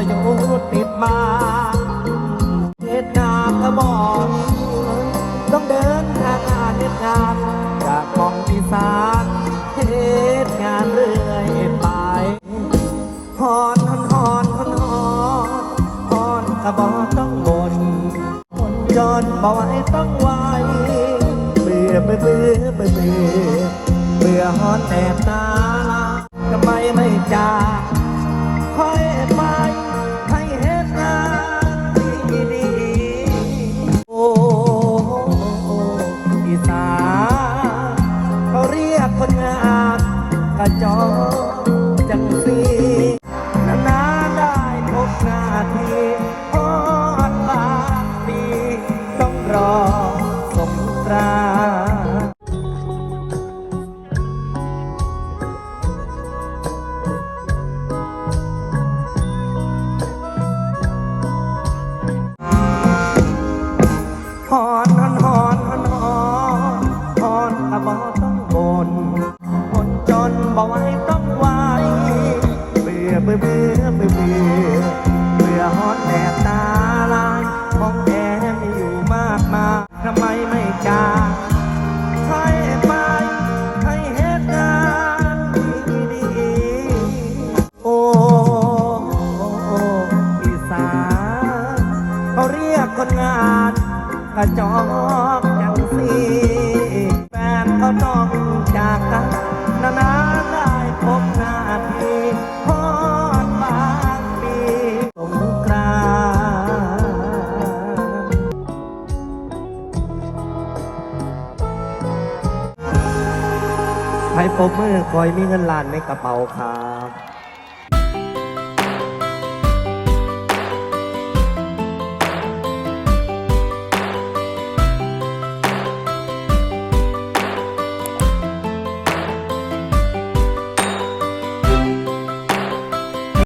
ก็อยู่ติดมาเหตุงานก็บอกต้องเดินทางงานเหตุงานจากกองอีสานเหตุงานเรื่อยไปฮอนฮอนฮอนฮอนฮอนฮอนก็บอกต้องบนคนจนบอกให้ต้องไหวเบื่อเบื่อเบื่อเบื่อเบื่อเบื่อฮอนแนบตา กร บื่อเบื่อเบื่อเบื่อเบื่อฮอนแดดตาลายห้องแอร์มีอยู่มากมายทำไมไม่จากให้ไปให้เหตุงานดีๆโอ้โออีสานเขาเรียกคนงานกระจอกอย่างสีแฟนก็ต้องจากกัน ให้ปมมือคอยมีเงินล้านในกระเป๋าครับ